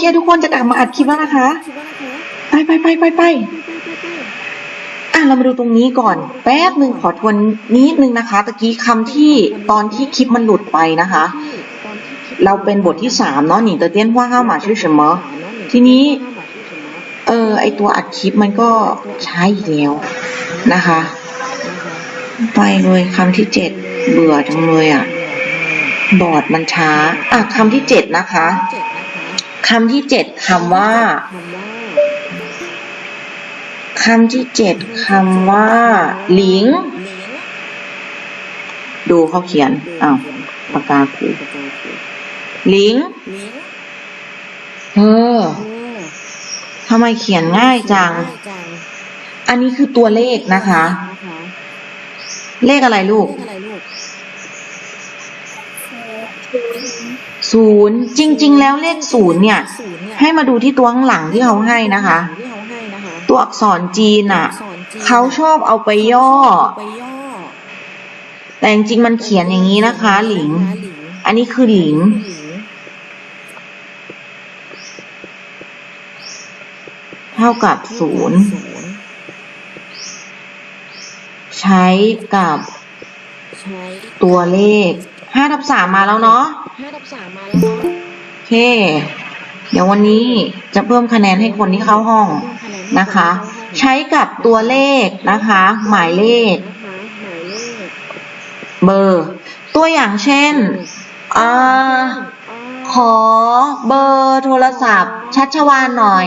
เคทุกคนจะกลับมาอัดคลิปแล้วนะคะ ไปไปไปไปไปอะเรามาดูตรงนี้ก่อน แป๊บหนึ่งขอทวนนิดนึงนะคะ ตะกี้คำที่ตอนที่คลิปมันหลุดไปนะคะ เราเป็นบทที่สามเนาะหนิงเตอเตี้ยนว่าห้าหมาชื่อ什么ทีนี้ เออไอตัวอัดคลิปมันก็ใช้อีกแล้วนะคะ ไปเลยคำที่เจ็ดเบื่อจังเลยอะ บอร์ดมันช้า อะคำที่เจ็ดนะคะ คำที่เจ็ดคำว่า คำที่เจ็ดคำว่า หลิง ดูเขาเขียน อ้าวปากกาคูหลิง เออทำไมเขียนง่ายจัง อันนี้คือตัวเลขนะคะ เลขอะไรลูก ศูนย์จริง ๆ แล้วเลขศูนย์เนี่ย ให้มาดูที่ตัวข้างหลังที่เขาให้นะคะ ตัวอักษรจีนอะเขาชอบเอาไปย่อ แต่จริงๆมันเขียนอย่างนี้นะคะ หลิง อันนี้คือหลิง เท่ากับศูนย์ใช้กับใช้ตัวเลข ห้าทับสามมาแล้วเนาะห้าทับสามมาแล้วเนาะโอเค เดี๋ยววันนี้จะเพิ่มคะแนนให้คนที่เข้าห้องเพิ่มคะแนนนะคะ ใช้กับตัวเลขนะคะหมายเลขนะคะ หมายเลข เบอร์ ตัวอย่างเช่นอ่าขอเบอร์โทรศัพท์ ชัชวานหน่อย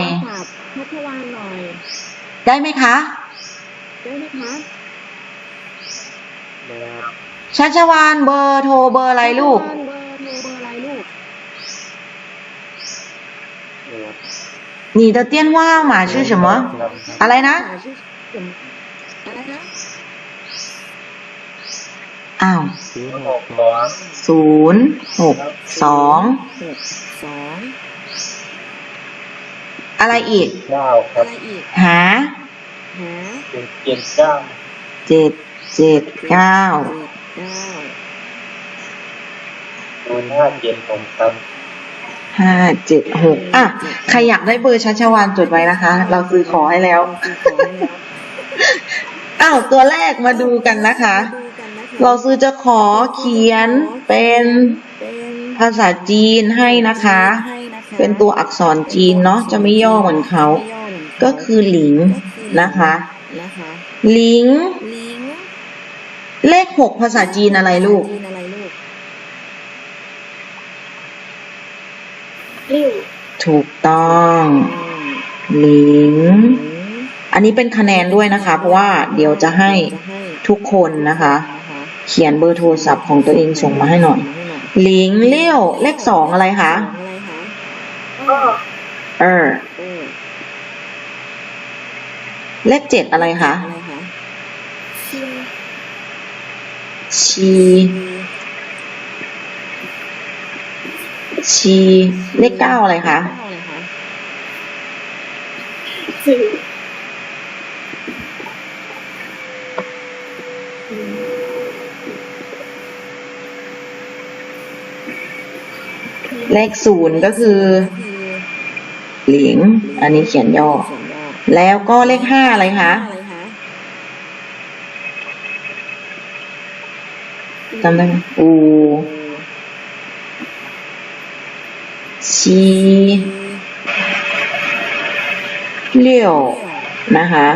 ชัชวานหน่อยได้ไหมคะ ได้ไหมคะ ชัชวานเบอร์โทรเบอร์อะไรลูก เบอร์โทรเบอร์อะไรลูก 你的电话码是什么อะไรนะ หาชื่อผมอะไรนะ อ้าว ศูนย์หกสอง ศูนย์หกสอง หกสอง อะไรอีก เก้าค อะ รับ ไรอีก หา หา เป็นเจ็ดเก้า เจ็ดเจ็ดเก้า เจ็ดเ ก้าศูนย์ห้าเจ็ดผมครับห้าเจ็ดหกอะ ใครอยากได้เบอร์ชัชวานจดไว้นะคะ เราซื้อขอให้แล้วคือขอให้แล้วอ้าวตัวแรกมาดูกันนะคะดูกันนะคะ เราซื้อจะขอเขียนเป็นเป็นภาษาจีนให้นะคะให้นะคะ เป็นตัวอักษรจีนเนาะ จะไม่ย่อเหมือนเขาไม่ย่อเหมือนเขาก็คือหลิงนะคะนะคะหลิงลิง เลขหกภาษาจีนอะไรลูก จีนอะไรลูกริ้วถูกต้องหลิง อันนี้เป็นคะแนนด้วยนะคะ เพราะว่าเดี๋ยวจะให้จะให้ทุกคนนะคะนะคะ เขียนเบอร์โทรศัพท์ของตัวเองส่งมาให้หน่อยให้หน่อยหลิงเลี้ยวเลขสองอะไรคะอะไรคะเออเออ เลขเจ็ดอะไรคะ อะไรคะชิม ชีชีเลขเก้าอะไรคะข้าวอะไรคะเลขศูนย์ก็คือคือหลิงอันนี้เขียนย่อ แล้วก็เลขห้าอะไรคะ อะไรคะ จำได้ไหมอูชีเลี้ยวนะคะ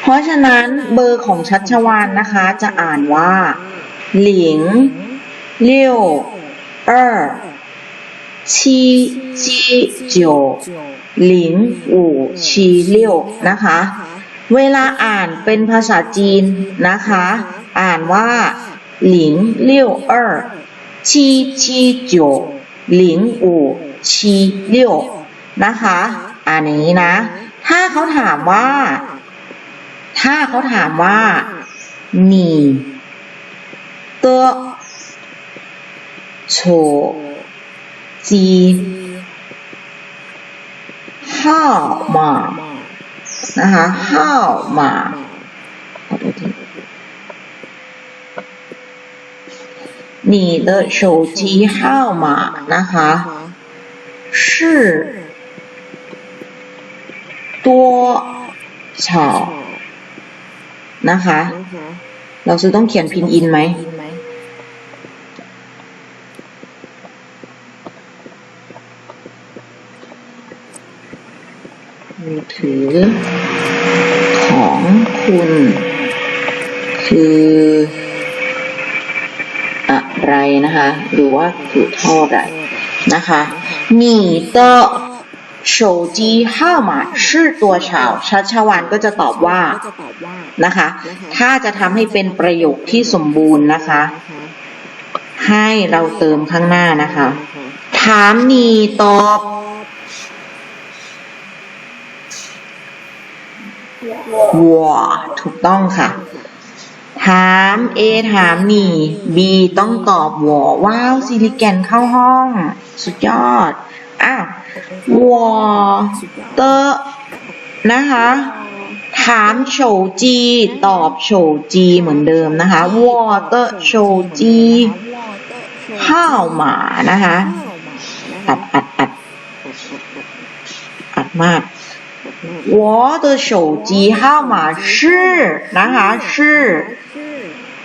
เพราะฉะนั้นเบอร์ของชัชวานนะคะ จะอ่านว่า หลิงเลี้ยวเออชีจี九หลิงอู่ชีเลี้ยวนะคะ เวลาอ่านเป็นภาษาจีนนะคะ อ่านว่าหลิงเลี้ยวเออชีชีจิวหลิงอูชีเลี้ยวนะคะ อ่านอย่างนี้นะ ถ้าเขาถามว่า ถ้าเขาถามว่าหนีเตัวโฉจีห้าหมา ขอโทษที 你的手机号码นะคะ是多少นะคะ นะคะ เราซื้อต้องเขียนพินอินไหม ม มือถือ ของคุณ คืออะไรนะคะ หรือว่าคือเท่าไหร่นะคะ你的手机号码是多少ชัชวานก็จะตอบว่า ก็จะตอบว่า นะคะ ถ้าจะทำให้เป็นประโยคที่สมบูรณ์นะคะ นะคะ ให้เราเติมข้างหน้านะคะ นะคะ ถามนีตอบ วัวถูกต้องค่ะ ถาม A ถามหนี B ต้องตอบวัวว้าวซิลิแกนเข้าห้อง สุดยอด อ้าววัวเตอนะคะ ถามโฉจี ตอบโฉจีเหมือนเดิมนะคะวัวเตอโฉจีข้าวหมานะคะ อัดอัดอัดอัดมาก 我的手机号码是นะคะ是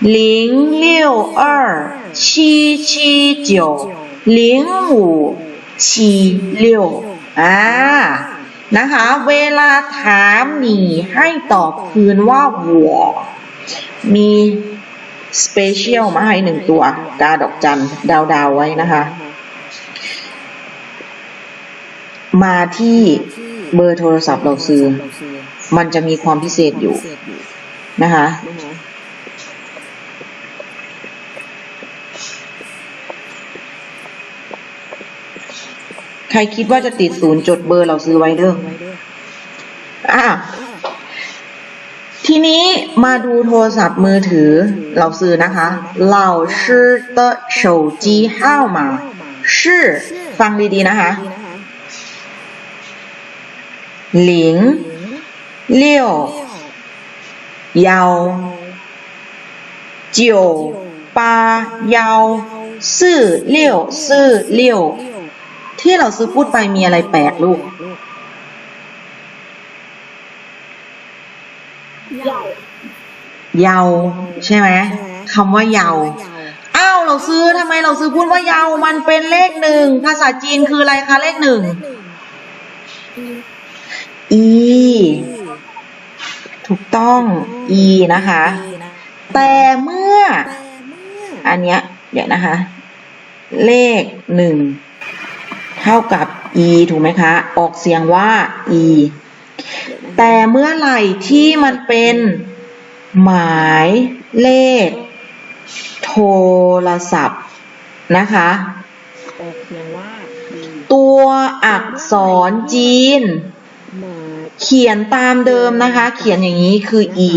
零六二七七九零五七六อ่านะคะ เวลาถามหนีให้ตอบคืนว่าวัวมีสเปเชียลมาให้หนึ่งตัว กาดอกจันดาวดาวๆไว้นะคะ มาที่ เบอร์โทรศัพท์เราซื้อ มันจะมีความพิเศษอยู่นะคะ ใครคิดว่าจะติดศูนย์จดเบอร์เราซื้อไว้เด้ออ่ะ ทีนี้มาดูโทรศัพท์มือถือเราซื้อนะคะ老师的手机号码是ฟังดีๆนะคะ 零六幺九八幺四六四六ที่เราซื้อพูดไปมีอะไรแปลกลูก ใหญ่ เยาใช่ไหมคำว่าเยาอ้าวเราซื้อทำไมเราซื้อพูดว่าเยามันเป็นเลขหนึ่งภาษาจีนคืออะไรคะเลขหนึ่ง e ถูกต้อง e นะคะ แต่เมื่อ อันเนี้ย เดี๋ยวนะคะ เลขหนึ่งเท่ากับ e ถูกไหมคะ ออกเสียงว่า e แต่เมื่อไหร่ที่มันเป็นหมายเลข โทรศัพท์นะคะออกเสียงว่าตัวอักษรจีนหมา เขียนตามเดิมนะคะ เขียนอย่างนี้คือ e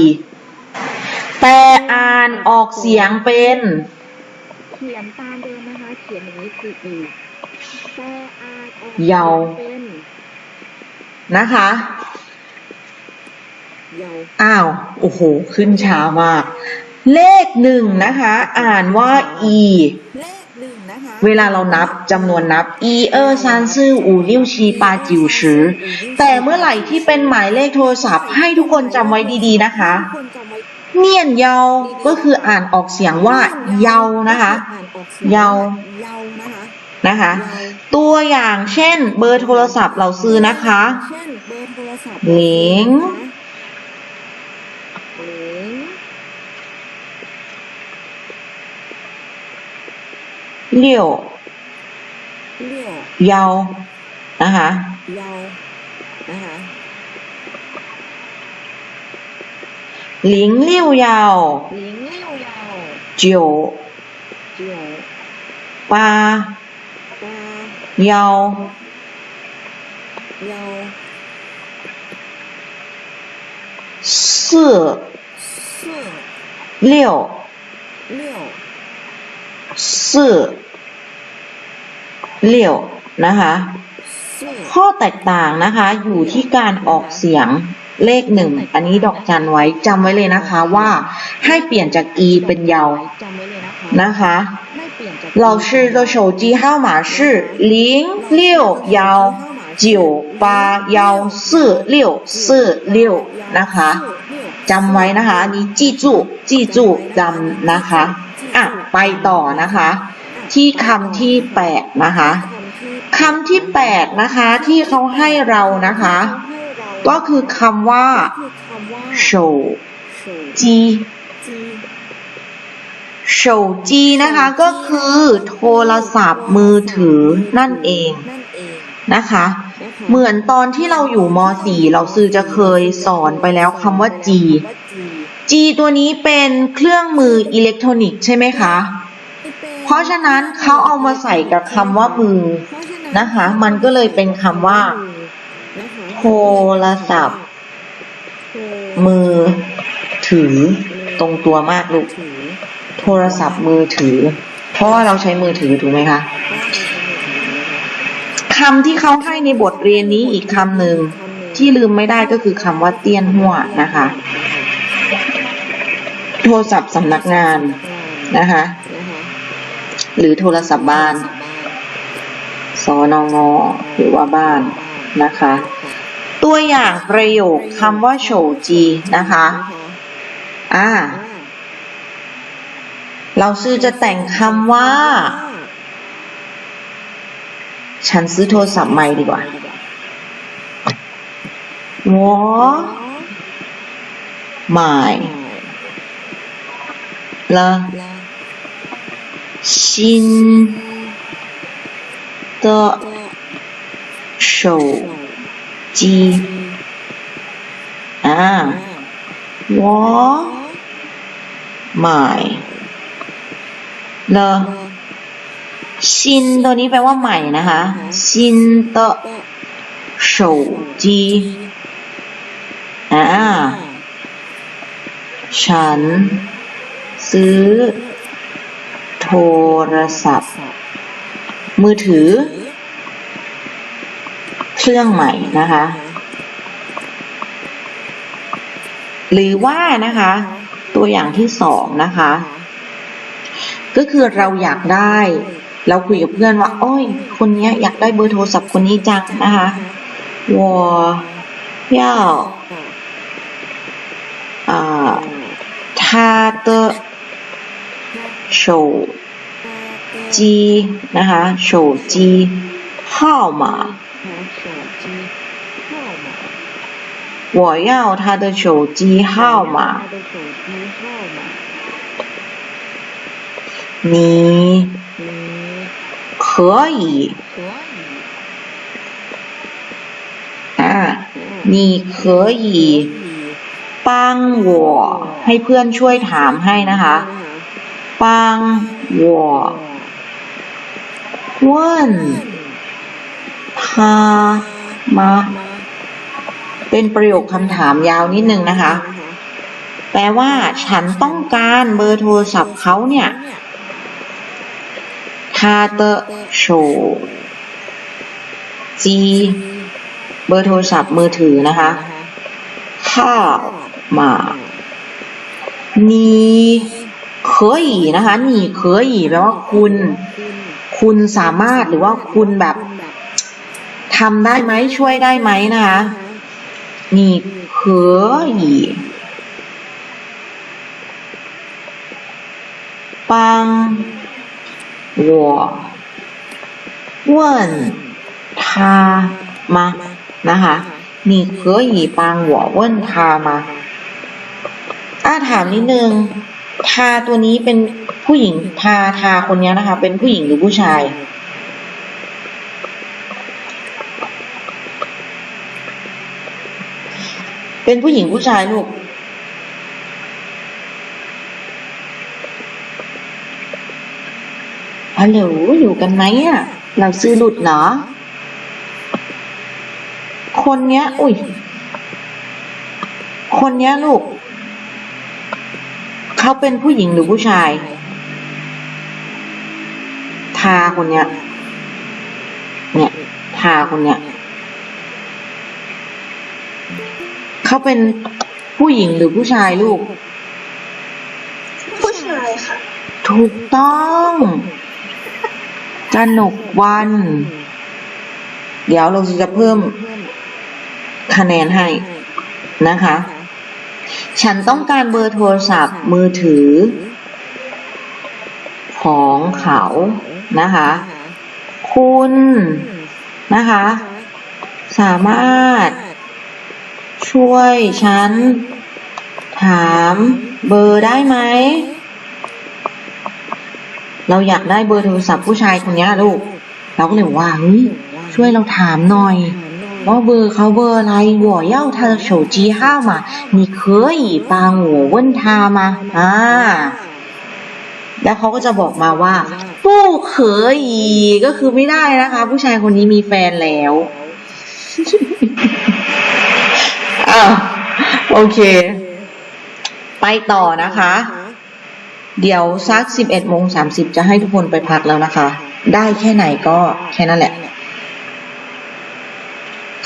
แต่อ่านออกเสียงเป็น เขียนตามเดิมนะคะ เขียนอย่างนี้คืออีแต่อ่านออกเยาเป็นนะคะ เยาอ้าว โอ้โห ขึ้นช้ามาก เลขหนึ่งนะคะ อ่านว่า e เลขหนึ่งนะคะ เวลาเรานับจำนวนนับอีเออซานซื่ออูแต่เมื่อไหร่ที่เป็นหมายเลขโทรศัพท์ให้ทุกคนจำไว้ดีๆนะคะ เนียนเยาก็คืออ่านออกเสียงว่าเยานะคะ เยานะคะ ตัวอย่างเช่นเบอร์โทรศัพท์เราซื้อนะคะเหลิง เลี่ยวเลี่ยวเยานะคะเยานะคะหลิ งเลี่ยวเยา หลิงเลี่ยวเยา เจียว เจียว ปา ปลา เยา เยา สี่ เสื่อ เลี่ยว เลี่ยว สี่เลี่ยวนะคะ เสื่อ ข้อแตกต่างนะคะ อยู่ที่การออกเสียงเลขหนึ่ง อันนี้ดอกจันไว้จำไว้เลยนะคะว่าให้เปลี่ยนจาก e เป็นเยา จำไว้เลยนะคะ นะคะ ให้เป 老师的手机号码是零六幺九八幺四六四六นะคะจำไว้นะคะอันนี้จีจูจีจูจำนะคะ อะไปต่อนะคะ ที่คำที่แปดนะคะคำที่แปดนะคะ ที่เขาให้เรานะคะ ก็คือคำว่าโชจีโชจีนะคะ ก็คือโทรศัพท์มือถือนั่นเองนะคะ เหมือนตอนที่เราอยู่ม .4 เราซื้อจะเคยสอนไปแล้วคำว่าจี G ตัวนี้เป็นเครื่องมืออิเล็กทรอนิกส์ใช่ไหมคะ เพราะฉะนั้นเขาเอามาใส่กับคำว่ามือนะคะ มันก็เลยเป็นคำว่า โทรศัพท์ มือถือตรงตัวมากลูก โทรศัพท์มือถือ เพราะว่าเราใช้มือถือถูกไหมคะคำที่เขาให้ในบทเรียนนี้อีกคำหนึ่งที่ลืมไม่ได้ก็คือคำว่าเตี้ยนหัวนะคะ ทรศัพท์สำนักงานนะคะ หรือโทรศัพท์บ้านสอนงหรือว่าบ้านนะคะ ตัวอย่างประโยคคำว่าโฉจีนะคะ อ่า เราซื้อจะแต่งคำว่า ฉันซื้อโทรศัพท์ใหม่ดีกว่า我买 la xin de shou ji à wo mai le ซินตัวนี้แปลว่าใหม่นะคะ ซินเตโฉจีอ่าฉัน ซื้อ โทรศัพท์ มือถือ เครื่องใหม่นะคะ หรือว่านะคะ ตัวอย่างที่สองนะคะ ก็คือเราอยากได้ เราคุยกับเพื่อนว่า โอ้ย คนเนี้ยอยากได้เบอร์โทรศัพท์คนนี้จังนะคะ我要啊他的 手机นะคะ手机号码我要他的手机号码你可以啊你可以帮我ให้เพื่อนช่วยถามให้นะคะ 帮我问他吗เป็นประโยคคำถามยาวนิดนึงนะคะ แปลว่า ฉันต้องการเบอร์โทรศัพท์เขาเนี่ย他的手机เบอร์โทรศัพท์มือถือนะคะ号码你 可以นะคะ你可以แปลว่าคุณ คุณสามารถหรือว่าคุณแบบทำได้ไหมช่วยได้ไหมนะคะ你可以帮我问他吗นะคะ你可以帮我问他吗อ่าถามนิดนึง ทาตัวนี้เป็นผู้หญิงทาทาคนนี้นะคะ เป็นผู้หญิงหรือผู้ชาย เป็นผู้หญิงผู้ชายลูกฮัลโหลอยู่กันไหมอะ เราซื้อหลุดเหรอ คนเนี้ย อุ้ย คนเนี้ยลูก เขาเป็นผู้หญิงหรือผู้ชาย ทาคนเนี้ย เนี่ย ทาคนเนี้ย เขาเป็นผู้หญิงหรือผู้ชายลูก ผู้ชายค่ะ ถูกต้องกนกวัน เดี๋ยวเราจะเพิ่มคะแนนให้นะคะ ฉันต้องการเบอร์โทรศัพท์มือถือ ของเขานะคะ คุณนะคะ สามารถ ช่วยฉัน ถามเบอร์ได้ไหม เราอยากได้เบอร์โทรศัพท์ผู้ชายคนเนี้ยลูก เราก็เลยบอกว่าเฮ้ยช่วยเราถามหน่อย ว่าเบอร์เขาเบอร์อะไร我要他的手机号码你可以帮我问他吗อ่า แล้วเขาก็จะบอกมาว่าผู้เขยก็คือไม่ได้นะคะ ผู้ชายคนนี้มีแฟนแล้ว อ้าวโอเค ไปต่อนะคะ เดี๋ยวสักสิบเอ็ดโมงสามสิบจะให้ทุกคนไปพักแล้วนะคะ ได้แค่ไหนก็แค่นั้นแหละ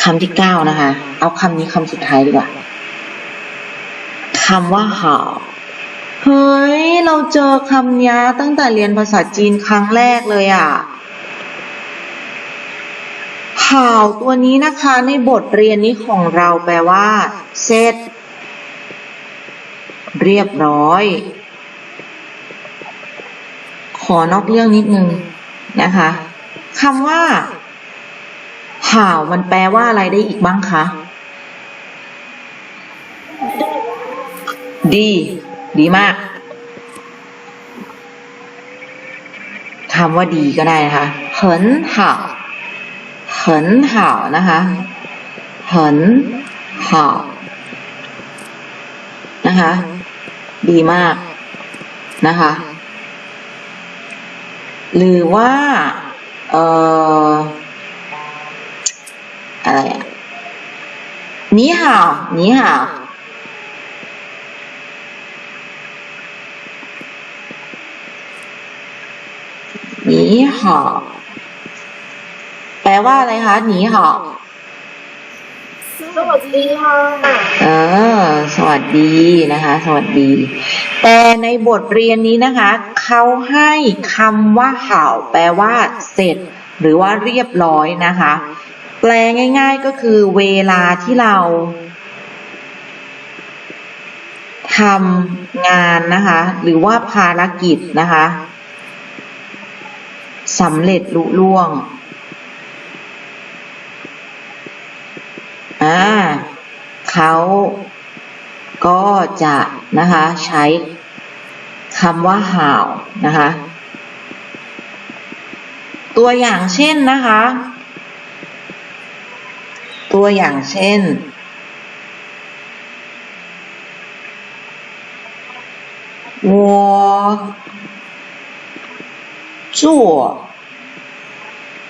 คำที่เก้านะคะ เอาคำนี้คำสุดท้ายดีกว่าคำว่าหาเฮ้ย เราเจอคำนี้ตั้งแต่เรียนภาษาจีนครั้งแรกเลยอะ่ะข่าวตัวนี้นะคะในบทเรียนนี้ของเราแปลว่า เสร็จ เรียบร้อย ขอนอกเรื่องนิดนึงนะคะคำว่า ข่าวมันแปลว่าอะไรได้อีกบ้างคะ ดี ดีมากคำว่าดีก็ได้นะคะ很好很好นะคะ很好นะคะ ดีมากนะคะ หรือว่า เอ่อ อะไรอะนี่ห่าวนี่ห่าวนีห่อแปลว่าอะไรคะหนีห่อสวัสดีค่ะเออ สวัสดีนะคะ สวัสดี แต่ในบทเรียนนี้นะคะ เขาให้คำว่าห่าวแปลว่า เสร็จ หรือว่าเรียบร้อยนะคะ แปลง่ายๆก็คือเวลาที่เราทำงานนะคะ หรือว่าภารกิจนะคะสำเร็จลุล่วง อ่าเขาก็จะนะคะใช้คำว่าห่าวนะคะ ตัวอย่างเช่นนะคะ ตัวอย่างเช่น 我做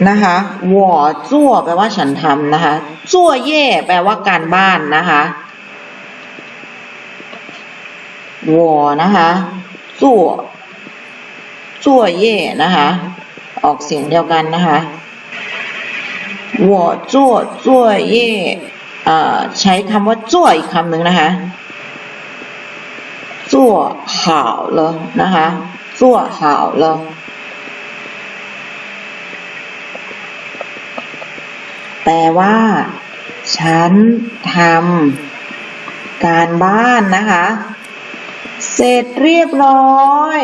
นะคะ我做แปลว่าฉันทำนะคะ作业แปลว่าการบ้านนะคะ我นะคะ做作业นะคะ ออกเสียงเดียวกันนะคะ 我做作业เอ่วใช้คำว่าจอีกคำหนึ่งนะคะ做好了นะคะ做好了แปลว่า ฉันทำการบ้านนะคะ เสร็จเรียบร้อย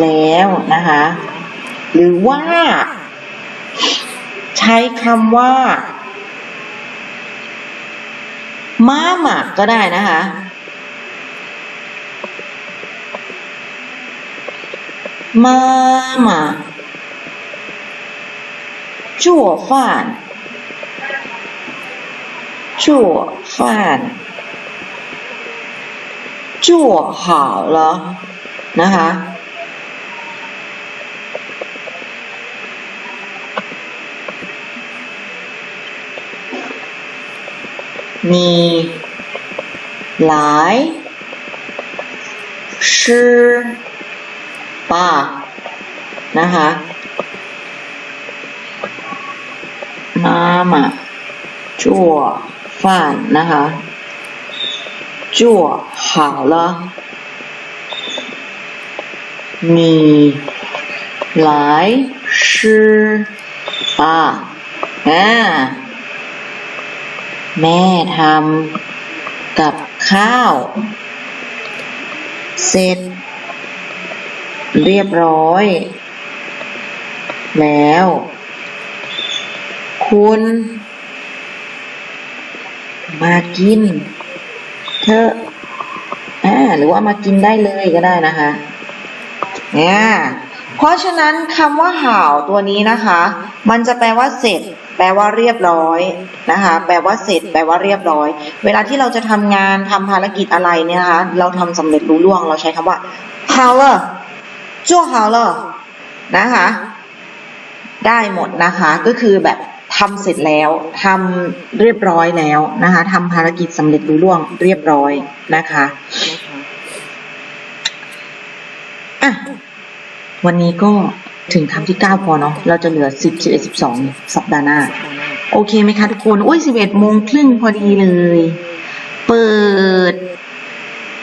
แล้วนะคะ หรือว่า ใช้คำว่า ม้าหมากก็ได้นะคะ ม้าหมากจั่วฟานจั่วฟานจั่ว好了นะคะ 你来吃吧นะคะ妈妈做饭นะคะ做好了 你来吃吧อ่า แม่ทำกับข้าว เสร็จ เรียบร้อย แล้ว คุณ มากิน เธออ่าหรือว่ามากินได้เลยก็ได้นะคะเนี่ย เพราะฉะนั้นคำว่าห่าวตัวนี้นะคะ มันจะแปลว่าเสร็จ แปลว่าเรียบร้อยนะคะ แปลว่าเสร็จ แปลว่าเรียบร้อย เวลาที่เราจะทำงานทำภารกิจอะไรเนี่ยนะคะ เราทำสำเร็จรู้ล่วง เราใช้คำว่าห่าวเลอจั่วห่าวเลอนะคะ ได้หมดนะคะ ก็คือแบบทำเสร็จแล้วทำเรียบร้อยแล้วนะคะทำภารกิจสำเร็จรู้ล่วงเรียบร้อยนะคะอะ วันนี้ก็ถึงคำที่เก้าพอเนาะ เราจะเหลือสิบสิบเอ็ดสิบสองสัปดาห์หน้า โอเคไหมคะทุกคน อุ้ยสิบเอ็ดโมงครึ่งพอดีเลย เปิด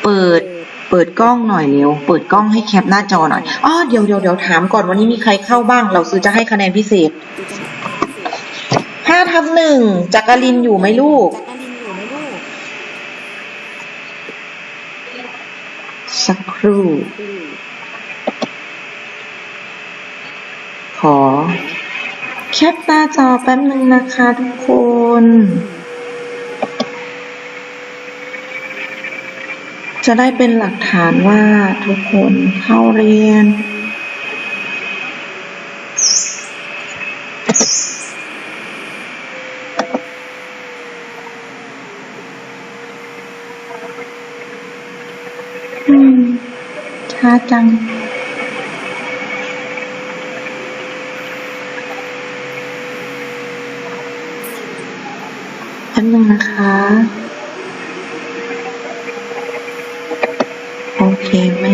เปิด เปิดกล้องหน่อยเร็ว เปิดกล้องให้แคปหน้าจอหน่อย อ๋อ เดี๋ยวเดี๋ยวเดี๋ยวถามก่อนวันนี้มีใครเข้าบ้าง เราซื้อจะให้คะแนนพิเศษห้าทับหนึ่งจักรินอยู่ไหมลูก สักครู่ ขอ แคปหน้าจอแป๊บนึงนะคะทุกคนจะได้เป็นหลักฐานว่าทุกคนเข้าเรียน อืมช้าจัง แป๊บ นึงนะคะ โอเคไม่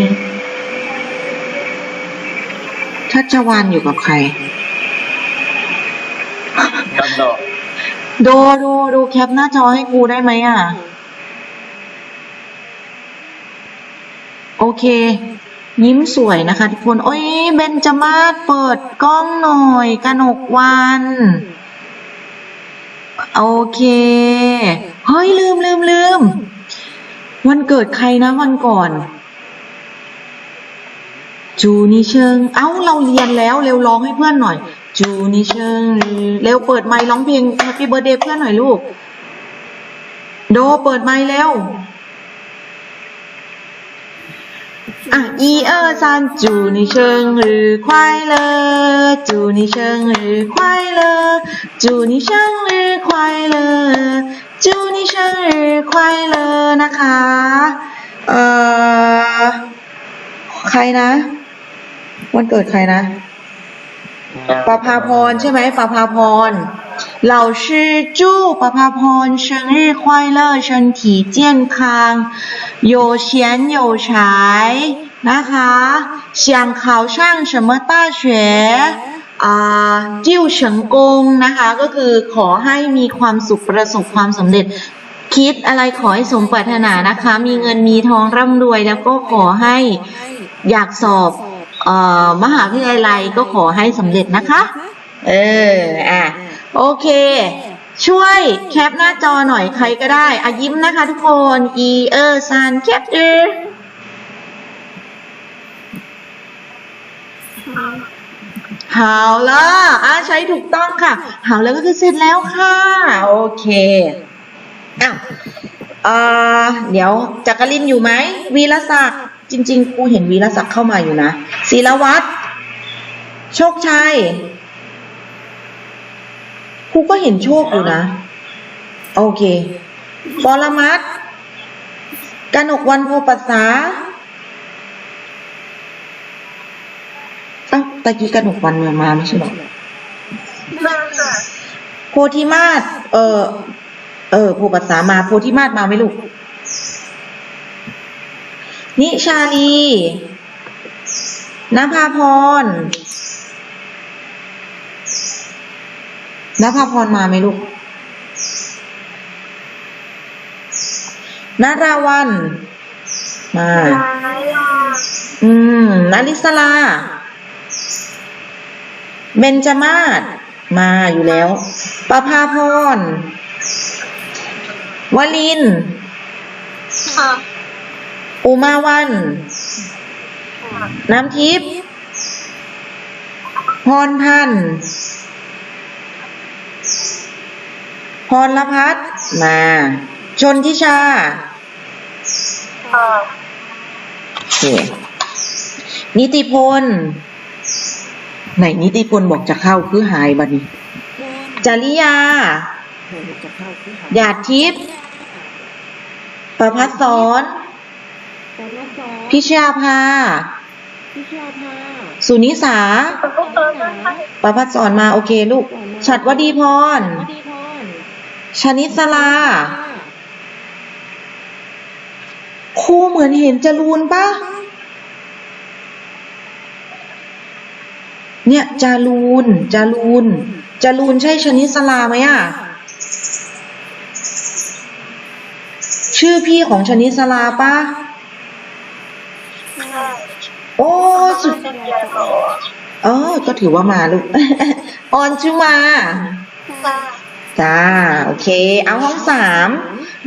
ชัชวานอยู่กับใครกันดอกโดดูดูแคปหน้าจอให้กูได้ไหมอะ โอเค ยิ้มสวยนะคะทุกคน โอ้ยเบนจมาศเปิดกล้องหน่อย กนกวัน โอเค เฮ้ยลืมลืมลืม วันเกิดใครนะวันก่อน จูนิเชิง เอ้าเราเรียนแล้วเร็วร้องให้เพื่อนหน่อย จูนิเชิง เร็วเปิดไมค์ร้องเพลง Happy Birthday เพื่อนหน่อยลูก โดเปิดไมค์แล้ว อ่ะ一二三祝你生日快乐祝你生日快乐祝你生日快乐祝你生日快乐นะคะ เอ่อ ใครนะ วันเกิดใครนะ ประภาพรใช่ไหมประภาพร 老师祝ประภาพร生日快乐身体健康有钱有财นะคะ想考上什么大学อ่าจิ้วเฉิงกงนะคะ ก็คือขอให้มีความสุขประสบความสำเร็จ คิดอะไรขอให้สมปรารถนานะคะ มีเงินมีทองร่ำรวยแล้วก็ขอให้อยากสอบเอ่อมหาวิทยาลัยก็ขอให้สำเร็จนะคะ เออ อ่ะ โอเค ช่วยแคปหน้าจอหน่อยใครก็ได้อะยิ้มนะคะทุกคน e เออซันแคปเออหาวแล้วอะใช้ถูกต้องค่ะหาวแล้วก็คือเสร็จแล้วค่ะ โอเคอ้าวเอ่อเดี๋ยวจักรินอยู่ไหมวีรศักดิ์จริง ๆ กูเห็นวีรศักดิ์เข้ามาอยู่นะศิลวัตรโชคชัย ครูก็เห็นโชคอยู่นะ โอเคปรมัตถ์กนกวันโพปัสสาเอ้าตะกี้กนกวันมาไม่ใช่เหรอโพธิมาศเออเออโพปัสสามาโพธิมาศมาไหมลูก นิชาลีนภาพร นภาพรมาไหมลูกนาราวันมาอืมนาริสลา เบนจมาศมาอยู่แล้วประภาพรวลินค่ะอุมาวัน น้ำทิพย์พรพันธ์ พรละพัฒน์มา ชนทิชาค่ะโอเคนิติพลไหนนิติพลบอกจะเข้าคือหายบัดนี้ จริยา หยาดทิพย์ประพัฒสอนแต่ละสองพิชยาภาพิชาภา สุนิสาขอบคุณค่ะประพัฒสอนมาโอเคลูก ฉัดวดีพรวดีพร ชนิสลาครูเหมือนเห็นจรูนปะเนี่ยจารูนจารูนจารูนใช่ชนิสลาไหมอะ ชื่อพี่ของชนิสลาปะโอ้สุดเป็นเกียร์โตเออก็ถือว่ามาลูกออนชุมาค่ะ จ้าโอเค เอาห้องสาม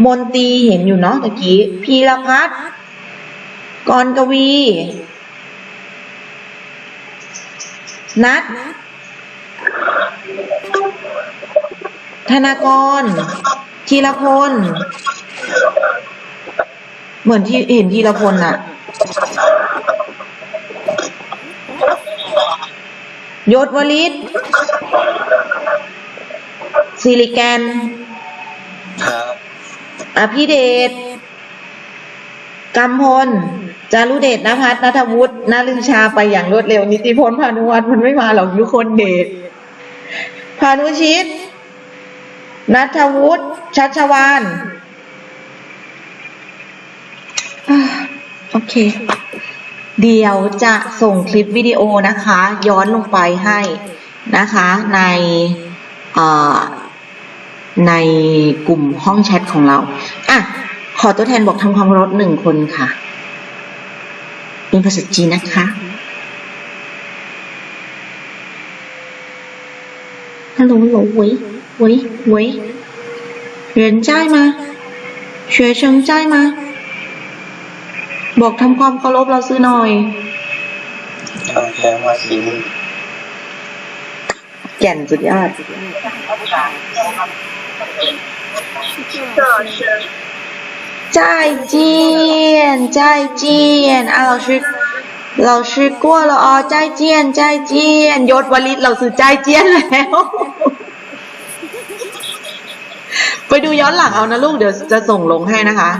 มนตีเห็นอยู่เนาะตะกี้พีรพัฒน์กรกวี นัดธนากรธีรพล เหมือนที่เห็นธีรพลน่ะ ยศวลิต สิริแกนครับอภิเดชกำพล จารุเดชนภัสนัทวุฒินาลือชาไปอย่างรวดเร็ว นิติพลพานุวัฒน์มันไม่มาหรอกยุคนเดชพานุชิต นัทวุฒิชัชวานอ่าโอเค เดี๋ยวจะส่งคลิปวิดีโอนะคะ ย้อนลงไปให้นะคะ ในเอ่อ ในกลุ่มห้องแชทของเรา อะ ขอตัวแทนบอกทำความรถหนึ่งคนค่ะ เป็นภาษาจีนนะคะ ฮัลโหลหว้ยเว้ยเว้ยเรีนใจมาเ学生ใจมาบอกทำความเคารพเราซื้อหน่อยแค่ว่าสีแก่นสุดยอด 再见，再见啊，老师，老师过了哦，再见，再见，ยศวลิตเราสื่อใจเจียนแล้ว ไปดูย้อนหลังเอานะลูก เดี๋ยวจะส่งลงให้นะคะ